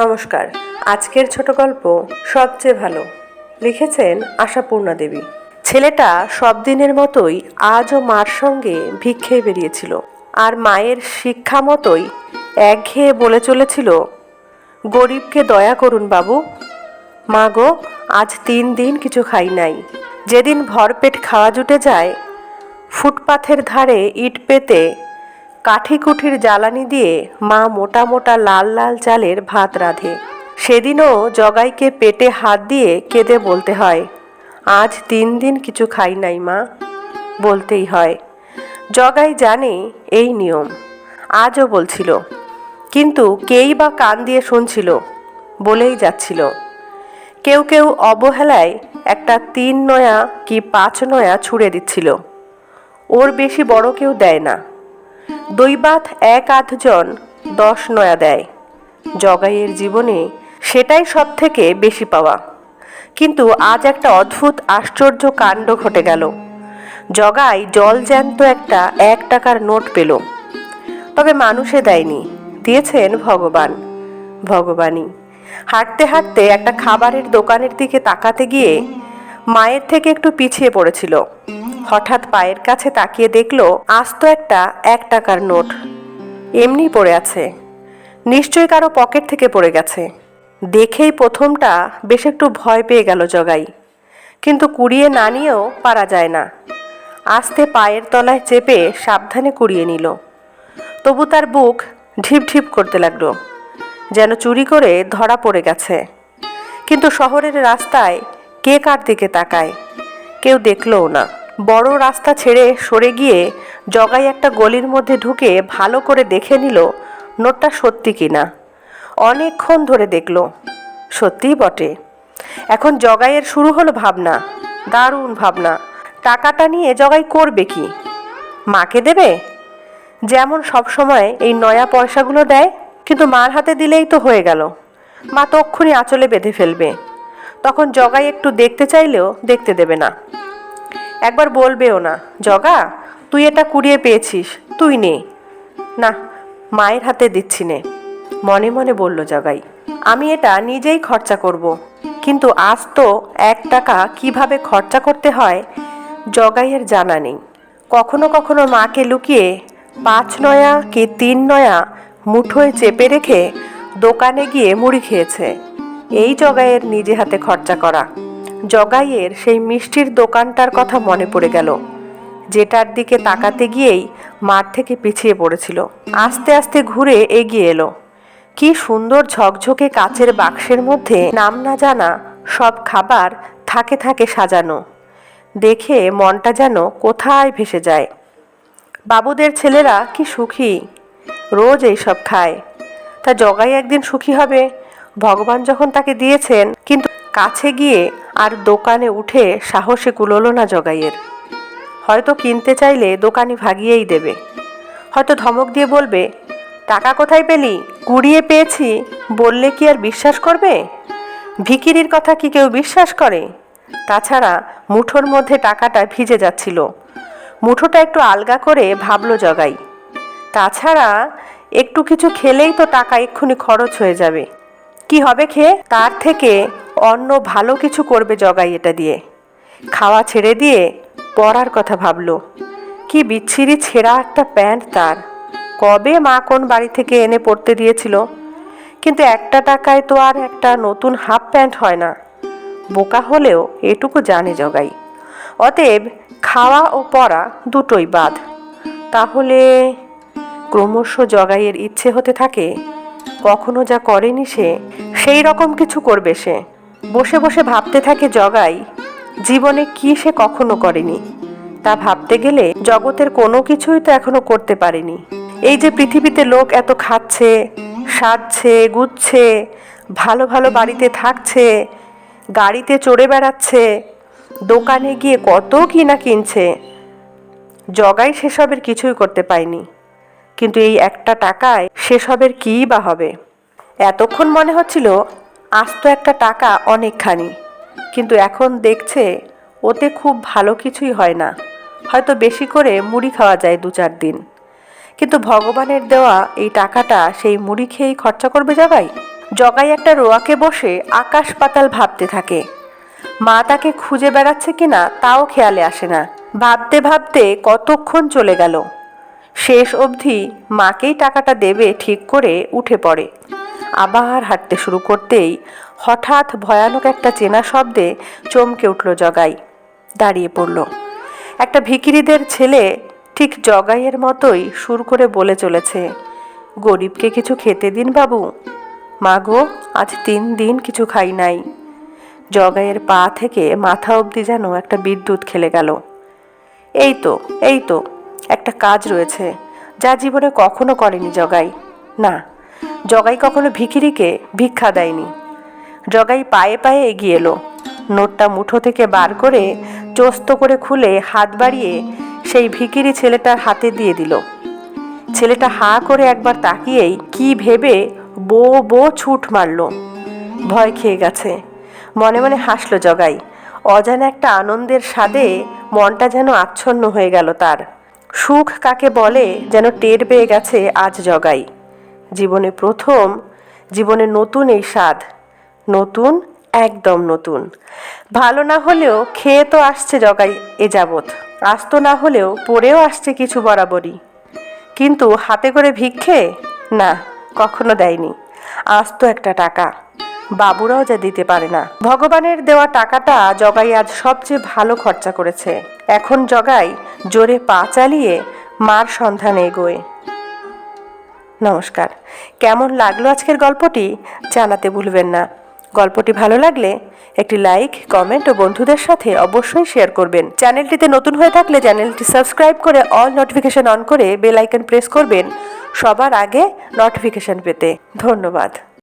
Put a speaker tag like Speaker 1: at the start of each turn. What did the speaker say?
Speaker 1: নমস্কার। আজকের ছোট গল্প সবচেয়ে ভালো। লিখেছেন আশাপূর্ণা দেবী। ছেলেটা সব দিনের মতোই আজও মার সঙ্গে ভিক্ষে বেরিয়েছিল আর মায়ের শিক্ষা মতোই একঘেয়ে বলে চলেছিল, গরিবকে দয়া করুন বাবু। মা গো, আজ তিন দিন কিছু খাই নাই। যেদিন ভরপেট খাওয়া জুটে যায়, ফুটপাথের ধারে ইট পেতে কাঠি কুঠির জ্বালানি দিয়ে মা মোটা মোটা লাল লাল চালের ভাত রাঁধে। সেদিনও জগাইকে পেটে হাত দিয়ে কেঁদে বলতে হয়, আজ তিন দিন কিছু খাই নাই মা। বলতেই হয়। জগাই জানে এই নিয়ম। আজও বলছিল, কিন্তু কেই বা কান দিয়ে শুনছিল? বলেই যাচ্ছিল। কেউ কেউ অবহেলায় একটা তিন নয়া কি পাঁচ নয়া ছুঁড়ে দিচ্ছিল। ওর বেশি বড় কেউ দেয় না। দৈবাত এক আধজন দশ নয়া দেয়। জগাইয়ের জীবনে সেটাই সব থেকে বেশি পাওয়া। কিন্তু আজ একটা অদ্ভুত আশ্চর্য কাণ্ড ঘটে গেল। জগাই জল জ্যান্ত একটা এক টাকার নোট পেল। তবে মানুষে দেয়নি, দিয়েছেন ভগবান। ভগবানই। হাঁটতে হাঁটতে একটা খাবারের দোকানের দিকে তাকাতে গিয়ে মায়ের থেকে একটু পিছিয়ে পড়েছিল। হঠাৎ পায়ের কাছে তাকিয়ে দেখল, আস্ত একটা এক টাকার নোট। এমনি পড়ে আছে। নিশ্চয়ই কারও পকেট থেকে পড়ে গেছে। দেখেই প্রথমটা বেশ একটু ভয় পেয়ে গেল জগাই। কিন্তু কুড়িয়ে না নিয়েও পারা যায় না। আস্তে পায়ের তলায় চেপে সাবধানে কুড়িয়ে নিল। তবু তার বুক ঢিপ ঢিপ করতে লাগল, যেন চুরি করে ধরা পড়ে গেছে। কিন্তু শহরের রাস্তায় কে কার দিকে তাকায়, কেউ দেখলও না। বড় রাস্তা ছেড়ে সরে গিয়ে জগাই একটা গলির মধ্যে ঢুকে ভালো করে দেখে নিল নোটটা সত্যি কিনা অনেকক্ষণ ধরে দেখল, সত্যিই বটে। এখন জগাইয়ের শুরু হলো ভাবনা, দারুণ ভাবনা। টাকাটা নিয়ে জগাই করবে কি? মাকে দেবে? যেমন সবসময় এই নয়া পয়সাগুলো দেয়, কিন্তু মার হাতে দিলেই তো হয়ে গেল। মা তক্ষুনি আঁচলে বেঁধে ফেলবে। তখন জগাই একটু দেখতে চাইলেও দেখতে দেবে না। একবার বলবেও না। জগা, তুই এটা কুড়িয়ে পেয়েছিস, তুই নে। না, মায়ের হাতে দিচ্ছি নে। মনে মনে বলল জগাই, আমি এটা নিজেই খরচা করব। কিন্তু আজ তো এক টাকা কীভাবে খরচা করতে হয়, জগাইয়ের জানা নেই। কখনো কখনো মাকে লুকিয়ে পাঁচ নয়া কি তিন নয়া মুঠোয় চেপে রেখে দোকানে গিয়ে মুড়ি খেয়েছে। এই জগাইয়ের নিজে হাতে খরচা করা। জগাইয়ের সেই মিষ্টির দোকানটার কথা মনে পড়ে গেল। যেটার দিকে তাকাতে গিয়েই মাঠ থেকে পিছিয়ে পড়েছিল। আস্তে আস্তে ঘুরে এগিয়ে এলো। কি সুন্দর ঝকঝকে কাচের বাক্সের মধ্যে নাম না জানা সব খাবার থাকে থাকে সাজানো। দেখে মনটা যেন কোথায় ভেসে যায়। বাবুদের ছেলেরা কি সুখী? রোজ এইসব খায়। তা জগাই একদিন সুখী হবে? ভগবান যখন তাকে দিয়েছেন, কিন্তু কাছে গিয়ে আর দোকানে উঠে সাহসে কুলোলো না জগাইয়ের। হয়তো কিনতে চাইলে দোকানি ভাগিয়েই দেবে। হয়তো ধমক দিয়ে বলবে, টাকা কোথায় পেলি? কুড়িয়ে পেয়েছি। বললে কি আর বিশ্বাস করবে? ভিকিরির কথা কি কেউ বিশ্বাস করে? তাছাড়া মুঠোর মধ্যে টাকাটা ভিজে যাচ্ছিল। মুঠোটা একটু আলগা করে ভাবলো জগাই। তাছাড়া একটু কিছু খেলেই তো টাকা এক্ষুনি খরচ হয়ে যাবে। কি হবে খেয়ে তার থেকে অন্য ভালো কিছু করবে জগাই এটা দিয়ে। খাওয়া ছেড়ে দিয়ে পড়ার কথা ভাবলো। কি বিচ্ছিরি ছেঁড়া একটা প্যান্ট তার। কবে মা কোন বাড়ি থেকে এনে পড়তে দিয়েছিল? কিন্তু একটা টাকায় তো আর একটা নতুন হাফ প্যান্ট হয় না। বোকা হলেও এটুকু জানে জগাই। অতএব খাওয়া ও পড়া দুটোই বাদ। তাহলে ক্রমশ জগাইয়ের ইচ্ছে হতে থাকে, কখনো যা করেনি সে, সেই রকম কিছু করবে সে। বসে বসে ভাবতে থাকে জগাই, জীবনে কি সে কখনো করেনি। তা ভাবতে গেলে জগতের কোনো কিছুই তো এখনও করতে পারেনি। এই যে পৃথিবীতে লোক এত খাচ্ছে, সাজছে গুচ্ছে ভালো ভালো বাড়িতে থাকছে, গাড়িতে চড়ে বেড়াচ্ছে, দোকানে গিয়ে কত কিনা কিনছে, জগাই সেসবের কিছুই করতে পায়নি কিন্তু এই একটা টাকায় সেসবের কী বা হবে? এতক্ষণ মনে হচ্ছিল আস্ত একটা টাকা অনেকখানি। কিন্তু এখন দেখছে ওতে খুব ভালো কিছুই হয় না। হয়তো বেশি করে মুড়ি খাওয়া যায় দু চার দিন। কিন্তু ভগবানের দেওয়া এই টাকাটা সেই মুড়ি খেয়েই খরচা করবে জগাই জগাই একটা রোয়াকে বসে আকাশ পাতাল ভাবতে থাকে। মা তাকে খুঁজে বেড়াচ্ছে কিনা তাও খেয়ালে আসে না। ভাবতে ভাবতে কতক্ষণ চলে গেল। শেষ অবধি মাকেই টাকাটা দেবে ঠিক করে উঠে পড়ে। আবার হাঁটতে শুরু করতেই হঠাৎ ভয়ানক একটা চেনা শব্দে চমকে উঠল জগাই। দাঁড়িয়ে পড়ল। একটা ভিকিরিদের ছেলে ঠিক জগাইয়ের মতোই সুর করে বলে চলেছে, গরিবকে কিছু খেতে দিন বাবু। মা গো, আজ তিন দিন কিছু খাই নাই। জগাইয়ের পা থেকে মাথা অবধি যেন একটা বিদ্যুৎ খেলে গেল। এই তো এই তো একটা কাজ রয়েছে, যা জীবনে কখনো করেনি জগাই। না, জগাই কখনো ভিখিরিকে ভিক্ষা দেয়নি। জগাই পায়ে পায়ে এগিয়ে এলো। নোটটা মুঠো থেকে বার করে চস্ত করে খুলে হাত বাড়িয়ে সেই ভিকিরি ছেলেটার হাতে দিয়ে দিল। ছেলেটা হা করে একবার তাকিয়েই কি ভেবে বো বো ছুট মারল। ভয় খেয়ে গেছে। মনে মনে হাসলো জগাই। অজানা একটা আনন্দের স্বাদে মনটা যেন আচ্ছন্ন হয়ে গেল তার। সুখ কাকে বলে যেন টের পেয়ে গেছে আজ জগাই। জীবনে প্রথম, জীবনে নতুন এই স্বাদ। নতুন, একদম নতুন। ভালো না হলেও খেয়ে তো আসছে জগাই এ যাবৎ। আস্ত না হলেও পড়েও আসছে কিছু বরাবরই। কিন্তু হাতে করে ভিক্ষে? না, কখনো দেয়নি। আস্ত একটা টাকা। বাবুরাও যা দিতে পারে না। ভগবানের দেওয়া টাকাটা জগাই আজ সবচেয়ে ভালো খরচা করেছে। এখন জগাই জোরে পা চালিয়ে মার সন্ধানে এগোয়। নমস্কার। কেমন লাগল আজকের গল্পটি? জানাতে ভুলবেন না। গল্পটি ভালো লাগলে একটি লাইক, কমেন্ট ও বন্ধুদের সাথে অবশ্যই শেয়ার করবেন। চ্যানেলটিতে নতুন হয়ে থাকলে চ্যানেলটি সাবস্ক্রাইব করে অল নোটিফিকেশন অন করে বেল আইকন প্রেস করবেন সবার আগে নোটিফিকেশন পেতে। ধন্যবাদ।